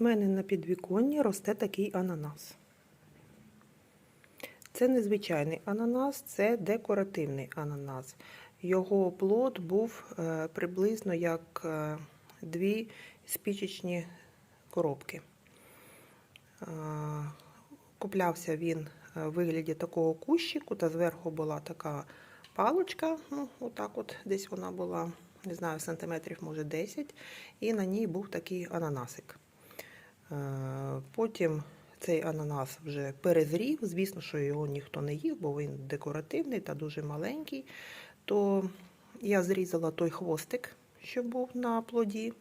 В мене на підвіконні росте такий ананас. Це незвичайний ананас, це декоративний ананас. Його плод був е, приблизно як е, дві спічечні коробки. Е, Куплявся він в вигляді такого кущику, та зверху була така палочка, ну, отак от десь вона була, не знаю, сантиметрів, може 10, і на ній був такий ананасик. Е, Потім цей ананас вже перезрів. Звісно, що його ніхто не їв, бо він декоративний та дуже маленький. То я зрізала той хвостик, що був на плоді,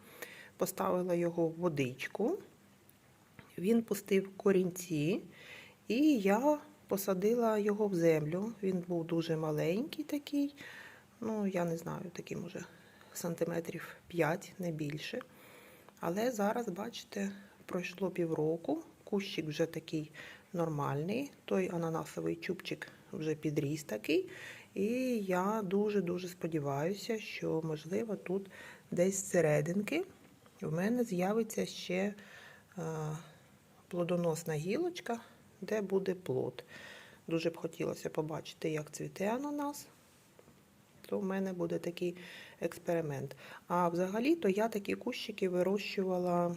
поставила його в водичку. Він пустив корінці, і я посадила його в землю. Він був дуже маленький такий, ну, я не знаю, такий, може, сантиметрів 5, не більше. Але зараз, бачите, пройшло півроку, кущик вже такий нормальний, той ананасовий чубчик вже підріс такий. І я дуже-дуже сподіваюся, що, можливо, тут десь зсерединки в мене з'явиться ще е, плодоносна гілочка, де буде плод. Дуже б хотілося побачити, як цвіте ананас. То в мене буде такий експеримент. А взагалі, то я такі кущики вирощувала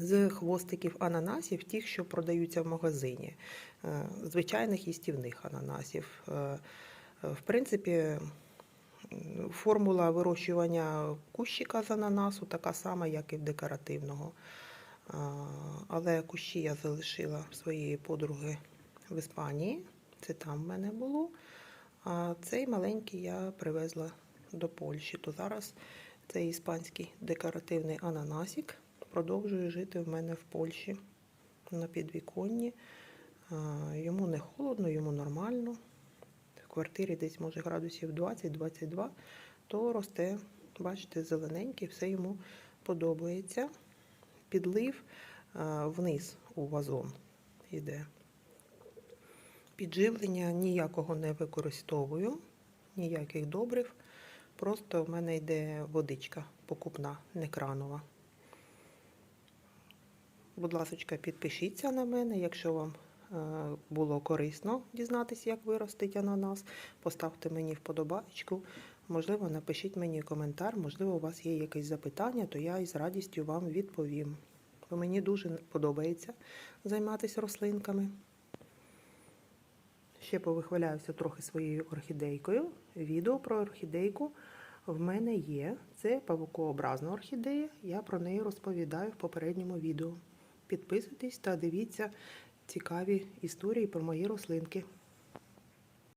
з хвостиків ананасів, тих, що продаються в магазині, е, звичайних їстівних ананасів. Е, В принципі, формула вирощування кущика з ананасу така сама, як і в декоративного. Але кущі я залишила своєї подруги в Іспанії. Це там в мене було. А цей маленький я привезла до Польщі. То зараз цей іспанський декоративний ананасик продовжує жити в мене в Польщі на підвіконні. Йому не холодно, йому нормально. В квартирі десь може градусів 20-22, то росте, бачите, зелененький, все йому подобається. Підлив вниз у вазон йде. Підживлення ніякого не використовую, ніяких добрив. Просто в мене йде водичка покупна, не кранова. Будь ласка, підпишіться на мене, якщо вам е, було корисно дізнатися, як виростить ананас. Поставте мені вподобайку. Можливо, напишіть мені коментар, можливо, у вас є якесь запитання, то я із радістю вам відповім. Бо мені дуже подобається займатися рослинками. Ще повихваляюся трохи своєю орхідейкою. Відео про орхідейку в мене є. Це павукообразна орхідея. Я про неї розповідаю в попередньому відео. Підписуйтесь та дивіться цікаві історії про мої рослинки.